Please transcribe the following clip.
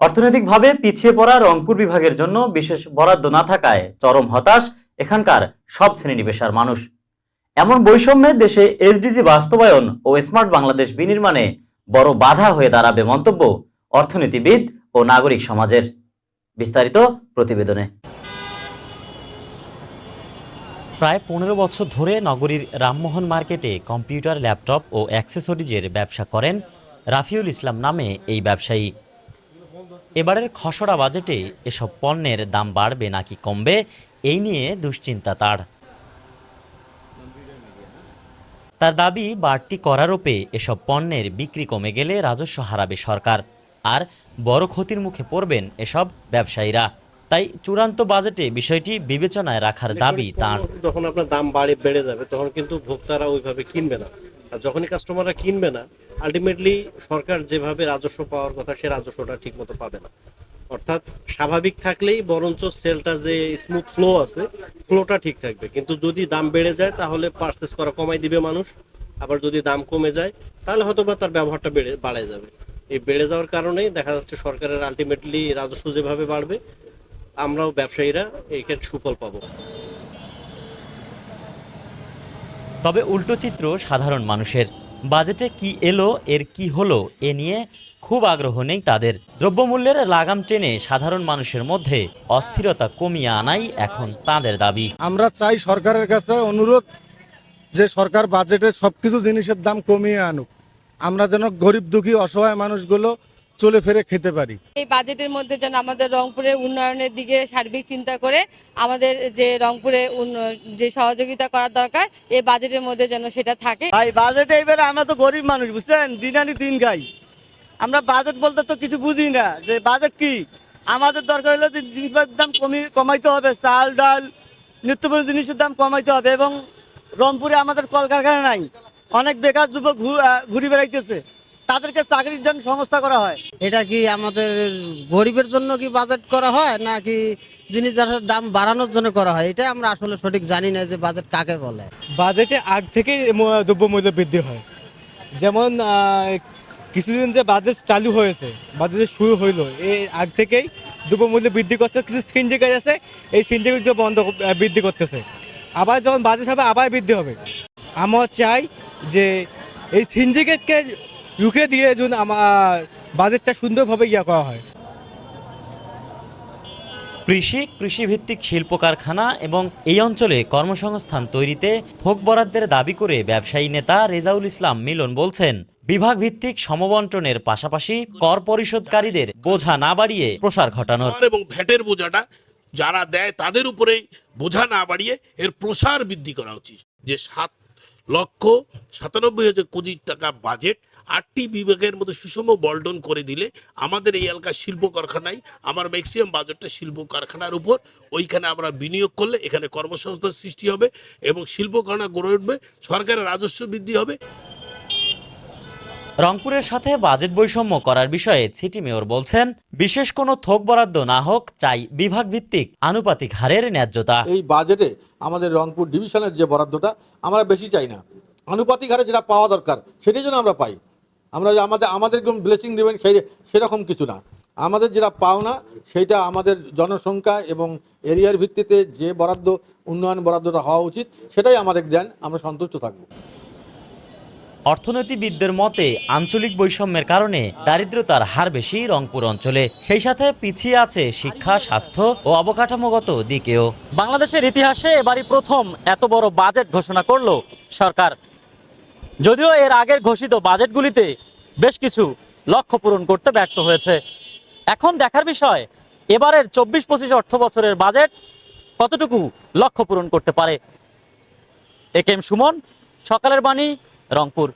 অর্থনৈতিকভাবে পিছিয়ে পড়া রংপুর বিভাগের জন্য বিশেষ বরাদ্দ না থাকায় চরম হতাশ এখানকার সব শ্রেণি মানুষ। এমন বৈষম্যে দেশে এসডিজি বাস্তবায়ন ও স্মার্ট বাংলাদেশ বিনির্মাণে বড় বাধা হয়ে দাঁড়াবে মন্তব্য অর্থনীতিবিদ ও নাগরিক সমাজের। বিস্তারিত প্রতিবেদনে। প্রায় পনেরো বছর ধরে নগরীর রামমোহন মার্কেটে কম্পিউটার, ল্যাপটপ ও অ্যাক্সেসরিজের ব্যবসা করেন রাফিউল ইসলাম নামে এই ব্যবসায়ী। এবারের খসড়া বাজেটে এসব পণ্যের দাম বাড়বে নাকি কমবে এই নিয়ে দুশ্চিন্তা তার। তার দাবি বাড়তি করারোপে এসব পণ্যের বিক্রি কমে গেলে রাজস্ব হারাবে সরকার আর বড় ক্ষতির মুখে পড়বেন এসব ব্যবসায়ীরা। তাই চূড়ান্ত বাজেটে বিষয়টি বিবেচনায় রাখার দাবি তার। যখন আপনার দাম বাড়ে বেড়ে যাবে তখন কিন্তু ভোক্তারা ওইভাবে কিনবে না। আর যখনই কাস্টমাররা কিনবে না আলটিমেটলি সরকার যেভাবে রাজস্ব পাওয়ার কথা, সে রাজস্বটা ঠিক মতো পাবে না। অর্থাৎ স্বাভাবিক থাকলেই বরঞ্চ সেলটা যে স্মুথ ফ্লো আছে ফ্লোটা ঠিক থাকবে। কিন্তু যদি দাম বেড়ে যায়, তাহলে পারচেস করা কমাই দিবে মানুষ। আবার যদি দাম কমে যায়, তাহলে হয়তো বা তার ব্যবহারটা বেড়ে, বাড়ায় যাবে। এই বেড়ে যাওয়ার কারণেই দেখা যাচ্ছে সরকারের আলটিমেটলি রাজস্ব যেভাবে বাড়বে, আমরাও ব্যবসায়ীরা এখানে সুফল পাবো। তবে উল্টো চিত্র সাধারণ মানুষের। বাজেটে কি এলো, এর কি হলো, এ নিয়ে খুব আগ্রহ নেই তাদের। দ্রব্যমূল্যের লাগাম টেনে সাধারণ মানুষের মধ্যে অস্থিরতা কমিয়ে আনাই এখন তাদের দাবি। আমরা চাই সরকারের কাছে অনুরোধ যে সরকার বাজেটে সবকিছু জিনিসের দাম কমিয়ে আনুক। আমরা যেন গরিব দুঃখী, অসহায় মানুষগুলো চলে ফিরে খেতে পারি। এই বাজেটের মধ্যে যেন আমাদের রংপুরের উন্নয়নের দিকে সার্বিক চিন্তা করে আমাদের যে রংপুরে যে সহযোগিতা করার দরকার এই বাজেটের মধ্যে যেন সেটা থাকে। ভাই বাজেটে এবারে আমরা তো গরিব মানুষ বুঝছেন? দিন আনি দিন খাই আমরা বাজেট বলতে তো কিছু বুঝি না যে বাজেট কি? আমাদের দরকার হলো যে জিনিসপত্রের দাম কমি কমাইতে হবে চাল ডাল নিত্য প্রয়োজনীয় জিনিসের দাম কমাইতে হবে এবং রংপুরে আমাদের কলকারখানা নাই। অনেক বেকার যুবক আহ, ঘুরে বেড়াইতেছে। তাদেরকে চাকরির জন্য সংস্থা করা হয়? এটা কি আমাদের গরিবের জন্য কি বাজেট করা হয় নাকি জিনিস দাম বাড়ানোর জন্য করা হয়? এটা আমরা আসলে সঠিক জানি না যে বাজেট কাকে বলে। বাজেটে আগ থেকেই ম- দ্রব্যমূল্য বৃদ্ধি হয়। যেমন কিছুদিন যে বাজেট চালু হয়েছে বাজেট শুরু হইল এই আগ থেকেই দ্রব্যমূল্য বৃদ্ধি করছে কিছু সিন্ডিকেট আছে এই সিন্ডিকেট বন্ধ বৃদ্ধি করতেছে। আবার যখন বাজেট হবে আবার বৃদ্ধি হবে। আমরা চাই যে এই সিন্ডিকেটকে রুখে দিয়ে যেন আমার বাজেটটা সুন্দরভাবে ইয়া করা হয়। কৃষি কৃষিভিত্তিক শিল্প কারখানা এবং এই অঞ্চলে কর্মসংস্থান তৈরিতে থোক বরাদ্দের দাবি করে ব্যবসায়ী নেতা রেজাউল ইসলাম মিলন বলছেন বিভাগ ভিত্তিক সমবন্টনের পাশাপাশি কর পরিশোধকারীদের বোঝা না বাড়িয়ে প্রসার ঘটানোর। এবং ভ্যাটের বোঝাটা যারা দেয় তাদের উপরেই বোঝা না বাড়িয়ে এর প্রসার বৃদ্ধি করা উচিত। যে সাত লক্ষ সাতানব্বই হাজার কোটি টাকা বাজেট আটটি বিভাগের মধ্যে সুষম বল্টন করে দিলে আমাদের এই এলাকার শিল্প কারখানায় আমার ম্যাক্সিমাম বাজেটটা শিল্প কারখানার উপর ওইখানে আমরা বিনিয়োগ করলে এখানে কর্মসংস্থান সৃষ্টি হবে এবং শিল্প কারখানা গড়ে উঠবে সরকারের রাজস্ব বৃদ্ধি হবে। রংপুরের সাথে বাজেট বৈষম্য করার বিষয়ে সিটি মেয়র বলছেন বিশেষ কোনো থোক বরাদ্দ না হোক চাই বিভাগ ভিত্তিক আনুপাতিক হারের ন্যায্যতা। এই বাজেটে আমাদের রংপুর ডিভিশনের যে বরাদ্দটা আমরা বেশি চাই না। আনুপাতিক হারে যেটা পাওয়া দরকার সেটাই যেন আমরা পাই। আমরা যে আমাদের আমাদের ব্লেসিং দেবেন সেই সেরকম কিছু না। আমাদের যেটা পাওনা সেটা আমাদের জনসংখ্যা এবং এরিয়ার ভিত্তিতে যে বরাদ্দ উন্নয়ন বরাদ্দটা হওয়া উচিত সেটাই আমাদের দেন আমরা সন্তুষ্ট থাকব। অর্থনীতিবিদদের মতে আঞ্চলিক বৈষম্যের কারণে দারিদ্রতার হার বেশি রংপুর অঞ্চলে। সেই সাথে পিছিয়ে আছে শিক্ষা স্বাস্থ্য ও অবকাঠামোগত দিকেও। বাংলাদেশের ইতিহাসে এবারই প্রথম এত বড় বাজেট ঘোষণা করল সরকার। যদিও এর আগের ঘোষিত বাজেটগুলিতে বেশ কিছু লক্ষ্য পূরণ করতে ব্যর্থ হয়েছে। এখন দেখার বিষয়, এবারের চব্বিশ পঁচিশ অর্থ বছরের বাজেট কতটুকু লক্ষ্য পূরণ করতে পারে? এ কেম সুমন, সকালের বাণী, রংপুর।